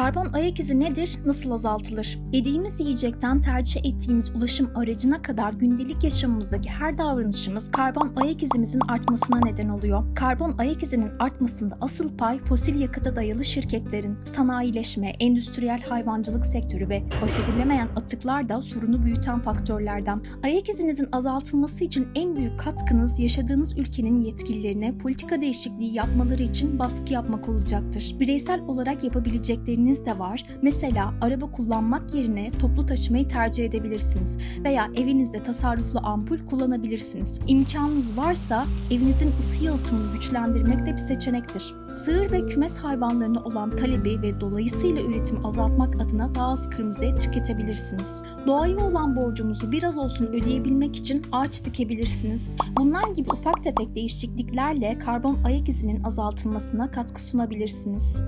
Karbon ayak izi nedir? Nasıl azaltılır? Yediğimiz yiyecekten tercih ettiğimiz ulaşım aracına kadar gündelik yaşamımızdaki her davranışımız karbon ayak izimizin artmasına neden oluyor. Karbon ayak izinin artmasında asıl pay fosil yakıta dayalı şirketlerin, sanayileşme, endüstriyel hayvancılık sektörü ve baş edilemeyen atıklar da sorunu büyüten faktörlerden. Ayak izinizin azaltılması için en büyük katkınız yaşadığınız ülkenin yetkililerine politika değişikliği yapmaları için baskı yapmak olacaktır. Bireysel olarak yapabilecekleriniz de var. Mesela araba kullanmak yerine toplu taşımayı tercih edebilirsiniz veya evinizde tasarruflu ampul kullanabilirsiniz. İmkanınız varsa evinizin ısı yalıtımını güçlendirmek de bir seçenektir. Sığır ve kümes hayvanlarına olan talebi ve dolayısıyla üretimi azaltmak adına daha az kırmızı et tüketebilirsiniz. Doğaya olan borcumuzu biraz olsun ödeyebilmek için ağaç dikebilirsiniz. Bunlar gibi ufak tefek değişikliklerle karbon ayak izinin azaltılmasına katkı sunabilirsiniz.